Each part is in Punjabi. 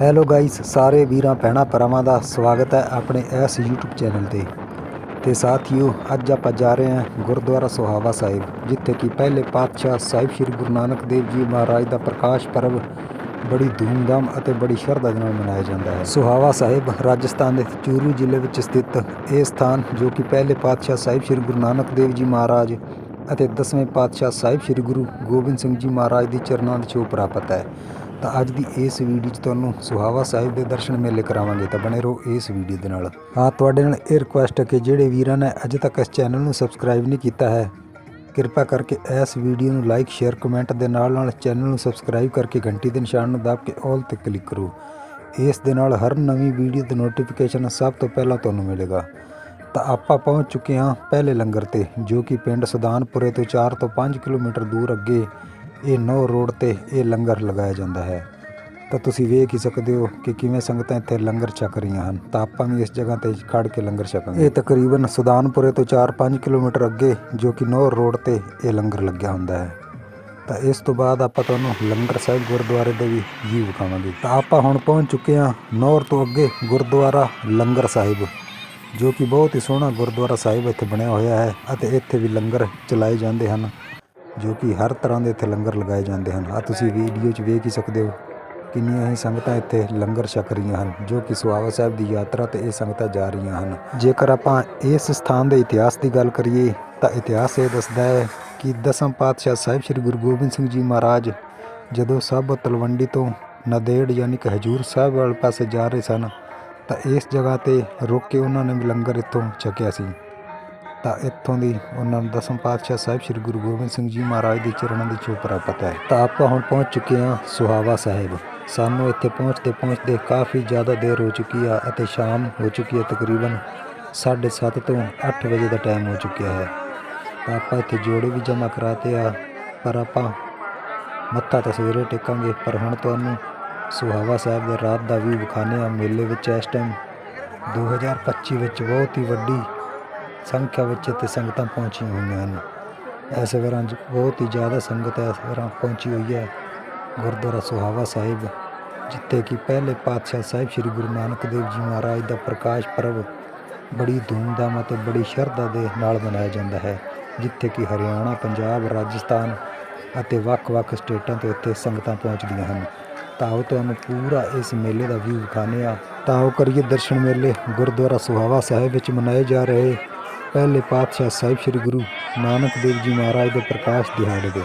ਹੈਲੋ ਗਾਇਸ ਸਾਰੇ ਵੀਰਾਂ ਭੈਣਾਂ ਭਰਾਵਾਂ ਦਾ ਸਵਾਗਤ ਹੈ ਆਪਣੇ ਇਸ YouTube ਚੈਨਲ ਤੇ। ਤੇ ਸਾਥੀਓ, ਅੱਜ ਆਪਾਂ ਜਾ ਰਹੇ ਹਾਂ ਗੁਰਦੁਆਰਾ ਸੋਹਾਵਾ ਸਾਹਿਬ, ਜਿੱਥੇ ਕਿ ਪਹਿਲੇ ਪਾਤਸ਼ਾਹ ਸਾਹਿਬ ਸ੍ਰੀ ਗੁਰੂ ਨਾਨਕ ਦੇਵ ਜੀ ਮਹਾਰਾਜ ਦਾ ਪ੍ਰਕਾਸ਼ ਪਰਬ ਬੜੀ ਧੂਮਧਾਮ ਅਤੇ ਬੜੀ ਸ਼ਰਧਾ ਦੇ ਨਾਲ ਮਨਾਇਆ ਜਾਂਦਾ ਹੈ। ਸੁਹਾਵਾ ਸਾਹਿਬ ਰਾਜਸਥਾਨ ਦੇ ਚੂਰੂ ਜ਼ਿਲ੍ਹੇ ਵਿੱਚ ਸਥਿਤ ਇਹ ਸਥਾਨ, ਜੋ ਕਿ ਪਹਿਲੇ ਪਾਤਸ਼ਾਹ ਸਾਹਿਬ ਸ੍ਰੀ ਗੁਰੂ ਨਾਨਕ ਦੇਵ ਜੀ ਮਹਾਰਾਜ ਅਤੇ ਦਸਵੇਂ ਪਾਤਸ਼ਾਹ ਸਾਹਿਬ ਸ੍ਰੀ ਗੁਰੂ ਗੋਬਿੰਦ ਸਿੰਘ ਜੀ ਮਹਾਰਾਜ ਦੀ ਚਰਨਾਂ ਦੇ ਛੋਹ ਪ੍ਰਾਪਤ ਹੈ। ਤਾਂ ਅੱਜ ਦੀ ਇਸ ਵੀਡੀਓ 'ਚ ਤੁਹਾਨੂੰ ਸੁਹਾਵਾ ਸਾਹਿਬ ਦੇ ਦਰਸ਼ਨ ਮੇਲੇ ਕਰਾਵਾਂਗੇ, ਤਾਂ ਬਣੇ ਰਹੋ ਇਸ ਵੀਡੀਓ ਦੇ ਨਾਲ। ਹਾਂ, ਤੁਹਾਡੇ ਨਾਲ ਇਹ ਰਿਕੁਐਸਟ ਹੈ ਕਿ ਜਿਹੜੇ ਵੀਰਾਂ ਨੇ ਅਜੇ ਤੱਕ ਇਸ ਚੈਨਲ ਨੂੰ ਸਬਸਕ੍ਰਾਈਬ ਨਹੀਂ ਕੀਤਾ ਹੈ, ਕਿਰਪਾ ਕਰਕੇ ਇਸ ਵੀਡੀਓ ਨੂੰ ਲਾਈਕ ਸ਼ੇਅਰ ਕਮੈਂਟ ਦੇ ਨਾਲ ਨਾਲ ਚੈਨਲ ਨੂੰ ਸਬਸਕ੍ਰਾਈਬ ਕਰਕੇ ਘੰਟੀ ਦੇ ਨਿਸ਼ਾਨ ਨੂੰ ਦਬ ਕੇ ਆਲ ਤੇ ਕਲਿੱਕ ਕਰੋ। ਇਸ ਦੇ ਨਾਲ ਹਰ ਨਵੀਂ ਵੀਡੀਓ ਦੀ ਨੋਟੀਫਿਕੇਸ਼ਨ ਸਭ ਤੋਂ ਪਹਿਲਾਂ ਤੁਹਾਨੂੰ ਮਿਲੇਗਾ। ਤਾਂ ਆਪਾਂ ਪਹੁੰਚ ਚੁੱਕੇ ਹਾਂ ਪਹਿਲੇ ਲੰਗਰ ਤੇ, ਜੋ ਕਿ ਪਿੰਡ ਸੁਦਾਨਪੁਰੇ ਤੋਂ 4 ਤੋਂ 5 ਕਿਲੋਮੀਟਰ ਦੂਰ ਅੱਗੇ ਇਹ ਨੌ ਰੋਡ ਤੇ ਇਹ ਲੰਗਰ ਲਗਾਇਆ ਜਾਂਦਾ ਹੈ। ਤਾਂ ਤੁਸੀਂ ਵੇਖ ਹੀ ਸਕਦੇ ਹੋ ਕਿ ਕਿਵੇਂ ਸੰਗਤਾਂ ਇੱਥੇ ਲੰਗਰ ਛਕ ਰਹੀਆਂ ਹਨ। ਤਾਂ ਆਪਾਂ ਵੀ ਇਸ ਜਗ੍ਹਾ ਤੇ ਖੜ ਕੇ ਲੰਗਰ ਛਕਾਂਗੇ। ਇਹ ਤਕਰੀਬਨ ਸੁਦਾਨਪੁਰੇ ਤੋਂ 4-5 ਕਿਲੋਮੀਟਰ ਅੱਗੇ, ਜੋ ਕਿ ਨੌ ਰੋਡ ਤੇ ਇਹ ਲੰਗਰ ਲੱਗਿਆ ਹੁੰਦਾ ਹੈ। ਤਾਂ ਇਸ ਤੋਂ ਬਾਅਦ ਆਪਾਂ ਤੁਹਾਨੂੰ ਲੰਗਰ ਸਾਹਿਬ ਗੁਰਦੁਆਰੇ ਦੇ ਵੀ ਜੀਵ ਵਿਖਾਵਾਂਗੇ। ਤਾਂ ਆਪਾਂ ਹੁਣ ਪਹੁੰਚ ਚੁੱਕੇ ਹਾਂ ਨੌਰ ਤੋਂ ਅੱਗੇ ਗੁਰਦੁਆਰਾ ਲੰਗਰ ਸਾਹਿਬ, ਜੋ ਕਿ ਬਹੁਤ ਹੀ ਸੋਹਣਾ ਗੁਰਦੁਆਰਾ ਸਾਹਿਬ ਇੱਥੇ ਬਣਿਆ ਹੋਇਆ ਹੈ ਅਤੇ ਇੱਥੇ ਵੀ ਲੰਗਰ ਚਲਾਏ ਜਾਂਦੇ ਹਨ। ਜੋ ਕਿ ਹਰ ਤਰ੍ਹਾਂ ਦੇ ਇੱਥੇ ਲੰਗਰ ਲਗਾਏ ਜਾਂਦੇ ਹਨ। ਆ ਤੁਸੀਂ ਵੀਡੀਓ 'ਚ ਵੇਖ ਹੀ ਸਕਦੇ ਹੋ ਕਿੰਨੀਆਂ ਹੀ ਸੰਗਤਾਂ ਇੱਥੇ ਲੰਗਰ ਛਕ ਰਹੀਆਂ ਹਨ, ਜੋ ਕਿ ਸੁਹਾਵਾ ਸਾਹਿਬ ਦੀ ਯਾਤਰਾ ਤੇ ਇਹ ਸੰਗਤਾਂ ਜਾ ਰਹੀਆਂ ਹਨ। ਜੇਕਰ ਆਪਾਂ ਇਸ ਸਥਾਨ ਦੇ ਇਤਿਹਾਸ ਦੀ ਗੱਲ ਕਰੀਏ, ਤਾਂ ਇਤਿਹਾਸ ਇਹ ਦੱਸਦਾ ਹੈ ਕਿ ਦਸਮ ਪਾਤਸ਼ਾਹ ਸਾਹਿਬ ਸ੍ਰੀ ਗੁਰੂ ਗੋਬਿੰਦ ਸਿੰਘ ਜੀ ਮਹਾਰਾਜ ਜਦੋਂ ਸਭ ਤਲਵੰਡੀ ਤੋਂ ਨਦੇੜ ਯਾਨੀ ਕਿ ਹਜੂਰ ਸਾਹਿਬ ਵਾਲੇ ਪਾਸੇ ਜਾ ਰਹੇ ਸਨ, ਤਾਂ ਇਸ ਜਗ੍ਹਾ ਤੇ ਰੁਕ ਕੇ ਉਹਨਾਂ ਨੇ ਵੀ ਲੰਗਰ ਇੱਥੋਂ ਛਕਿਆ ਸੀ। ਤਾਂ ਇੱਥੋਂ ਦੀ ਉਹਨਾਂ ਨੂੰ ਦਸਮ ਪਾਤਸ਼ਾਹ ਸਾਹਿਬ ਸ੍ਰੀ ਗੁਰੂ ਗੋਬਿੰਦ ਸਿੰਘ ਜੀ ਮਹਾਰਾਜ ਦੇ ਚਰਨਾਂ ਦੀ ਛੋਹ ਪ੍ਰਾਪਤ ਹੈ। ਤਾਂ ਆਪਾਂ ਹੁਣ ਪਹੁੰਚ ਚੁੱਕੇ ਹਾਂ ਸੁਹਾਵਾ ਸਾਹਿਬ। ਸਾਨੂੰ ਇੱਥੇ ਪਹੁੰਚਦੇ ਪਹੁੰਚਦੇ ਕਾਫੀ ਜ਼ਿਆਦਾ ਦੇਰ ਹੋ ਚੁੱਕੀ ਆ ਅਤੇ ਸ਼ਾਮ ਹੋ ਚੁੱਕੀ ਹੈ ਤਕਰੀਬਨ 7:30 ਤੋਂ 8 ਵਜੇ ਦਾ ਟਾਈਮ ਹੋ ਚੁੱਕਿਆ ਹੈ। ਤਾਂ ਆਪਾਂ ਇੱਥੇ ਜੋੜੇ ਵੀ ਜਮ੍ਹਾਂ ਕਰਾਤੇ ਆ, ਪਰ ਆਪਾਂ ਮੱਥਾ ਤਾਂ ਸਵੇਰੇ ਟੇਕਾਂਗੇ, ਪਰ ਹੁਣ ਤੁਹਾਨੂੰ ਸੁਹਾਵਾ ਸਾਹਿਬ ਦੇ ਰਾਤ ਦਾ ਵੀ ਵਿਖਾਣੇ ਆ ਮੇਲੇ ਵਿੱਚ ਇਸ ਟਾਈਮ 2025 ਵਿੱਚ ਬਹੁਤ ਹੀ ਵੱਡੀ ਸੰਖਿਆ ਵਿੱਚ ਇੱਥੇ ਸੰਗਤਾਂ ਪਹੁੰਚੀਆਂ ਹੋਈਆਂ ਹਨ। ਇਸ ਵੇਰਾਂ 'ਚ ਬਹੁਤ ਹੀ ਜ਼ਿਆਦਾ ਸੰਗਤ ਇਸ ਵੇਰਾਂ ਪਹੁੰਚੀ ਹੋਈ ਹੈ। ਗੁਰਦੁਆਰਾ ਸੁਹਾਵਾ ਸਾਹਿਬ, ਜਿੱਥੇ ਕਿ ਪਹਿਲੇ ਪਾਤਸ਼ਾਹ ਸਾਹਿਬ ਸ੍ਰੀ ਗੁਰੂ ਨਾਨਕ ਦੇਵ ਜੀ ਮਹਾਰਾਜ ਦਾ ਪ੍ਰਕਾਸ਼ ਪਰਬ ਬੜੀ ਧੂਮਧਾਮ ਅਤੇ ਬੜੀ ਸ਼ਰਧਾ ਦੇ ਨਾਲ ਮਨਾਇਆ ਜਾਂਦਾ ਹੈ, ਜਿੱਥੇ ਕਿ ਹਰਿਆਣਾ, ਪੰਜਾਬ, ਰਾਜਸਥਾਨ ਅਤੇ ਵੱਖ-ਵੱਖ ਸਟੇਟਾਂ ਤੋਂ ਇੱਥੇ ਸੰਗਤਾਂ ਪਹੁੰਚਦੀਆਂ ਹਨ। ਤਾਂ ਆਓ ਤੁਹਾਨੂੰ ਪੂਰਾ ਇਸ ਮੇਲੇ ਦਾ ਵਿਊ ਵਿਖਾਣੇ ਆ ਤਾਂ ਆਓ ਕਰੀਏ ਦਰਸ਼ਨ ਮੇਲੇ, ਗੁਰਦੁਆਰਾ ਸੁਹਾਵਾ ਸਾਹਿਬ ਵਿੱਚ ਮਨਾਏ ਜਾ ਰਹੇ ਪਹਿਲੇ ਪਾਤਸ਼ਾਹ ਸਾਹਿਬ ਸ੍ਰੀ ਗੁਰੂ ਨਾਨਕ ਦੇਵ ਜੀ ਮਹਾਰਾਜ ਦੇ ਪ੍ਰਕਾਸ਼ ਦਿਹਾੜੇ ਦੇ।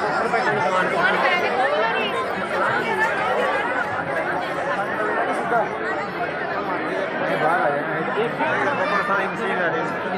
ਮੇਰੇ ਪਿੰਡ ਦੀ ਮੰਗਾਉਣ ਦਾ ਬਹੁਤ ਹੁੰਦਾ ਮੇਰੇ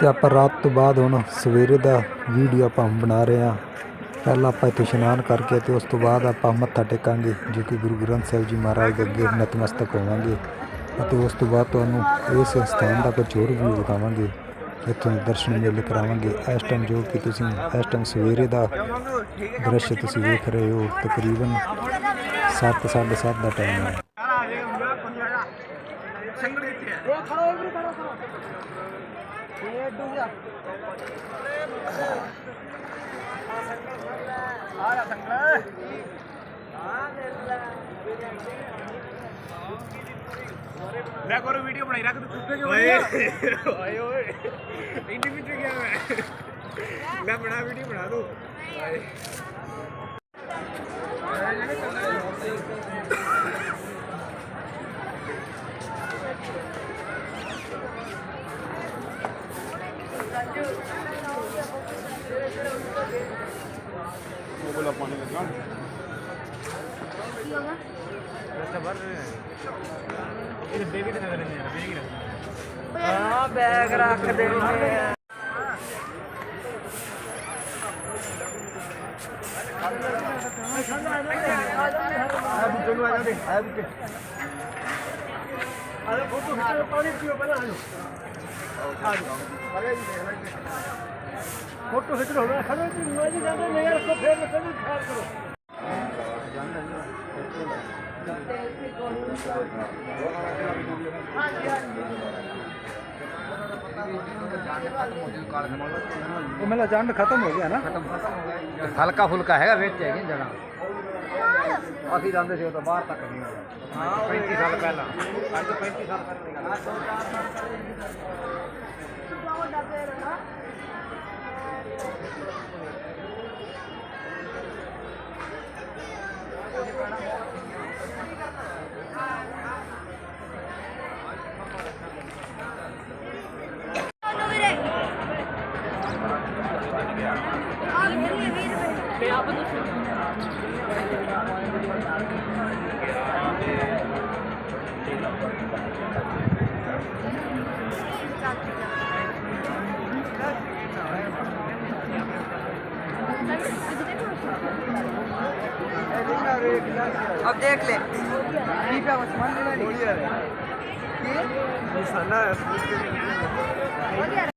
ਤੇ ਆਪਾਂ ਰਾਤ ਤੋਂ ਬਾਅਦ ਹੁਣ ਸਵੇਰੇ ਦਾ ਵੀਡੀਓ ਆਪਾਂ ਬਣਾ ਰਹੇ ਹਾਂ। ਪਹਿਲਾਂ ਆਪਾਂ ਇੱਥੇ ਇਸ਼ਨਾਨ ਕਰਕੇ ਤੇ ਉਸ ਤੋਂ ਬਾਅਦ ਆਪਾਂ ਮੱਥਾ ਟੇਕਾਂਗੇ, ਜੋ ਕਿ ਗੁਰੂ ਗ੍ਰੰਥ ਸਾਹਿਬ ਜੀ ਮਹਾਰਾਜ ਦੇ ਅੱਗੇ ਨਤਮਸਤਕ ਹੋਵਾਂਗੇ। ਅਤੇ ਉਸ ਤੋਂ ਬਾਅਦ ਤੁਹਾਨੂੰ ਇਸ ਸਥਾਨ ਦਾ ਕੁਝ ਹੋਰ ਵੀ ਦਿਖਾਵਾਂਗੇ ਇੱਥੋਂ ਦਰਸ਼ਨ ਮੇਲੇ ਕਰਾਵਾਂਗੇ। ਇਸ ਟਾਈਮ ਜੋ ਕਿ ਤੁਸੀਂ, ਇਸ ਟਾਈਮ ਸਵੇਰੇ ਦਾ ਦ੍ਰਿਸ਼ ਤੁਸੀਂ ਵੇਖ ਰਹੇ ਹੋ, ਤਕਰੀਬਨ 7:30 ਦਾ ਟਾਈਮ ਹੈ। ਮੈਂ ਕੋਰ ਵੀਡੀਓ ਬਣਾਈ ਰੱਖ ਤੂੰ ਕੁੱਤੇ ਕਿਉਂ ਓਏ। ਓਏ ਓਏ। ਇੰਨੀ ਵਿੱਚ ਗਿਆ ਮੈਂ। ਮੈਂ ਬਣਾ ਵੀਡੀਓ ਬਣਾ ਦੂੰ ਬੋਲਾ ਪਾਣੀ ਲੱਗਾ ਅੱਛਾ ਭਰ ਇਹ ਬੇਬੀ ਤੇ ਨਜ਼ਰ ਨਹੀਂ ਆ ਬੇਬੀ ਰੱਖ ਹਾਂ ਬੈਗ ਰੱਖ ਦੇ ਨੇ ਆ ਬੁੱਟੇ ਨੂੰ ਆ ਜਾ ਦੇ ਆ ਬੁੱਟੇ ਆ ਲੈ ਫੋਟੋ ਖਿੱਚ ਪਾਣੀ ਪੀਓ ਪਹਿਲਾਂ ਆ ਜਾਓ ਆ ਜਾਓ ਅਰੇ ਜੀ ਦੇਖ ਲੈ ਫੋਟੋ ਖਿੱਚ ਲਓ ਨਾ ਖੜੇ ਜੀ ਮੈਂ ਜੀ ਜਾਂਦੇ ਲੈ ਯਾਰ ਕੋ ਫੇਰ ਲੱਗੇ ਜੀ ਖਾਲ ਕਰੋ ਉਹ ਮੇਰਾ ਜੰਡ ਖਤਮ ਹੋ ਗਿਆ ਨਾ ਹਲਕਾ ਫੁਲਕਾ ਹੈਗਾ ਵਿੱਚ ਹੈਗੇ ਜਣਾ ਅਸੀਂ ਜਾਂਦੇ ਸੀ ਉਹ ਤੋਂ ਬਾਹਰ ਤੱਕ ਨਹੀਂ ਹੋਇਆ ਹਾਂ 35 ਸਾਲ ਪਹਿਲਾਂ ਅੱਜ ਤੋਂ 35 ਸਾਲ ਪਹਿਲਾਂ अब देख ले। ठीक है।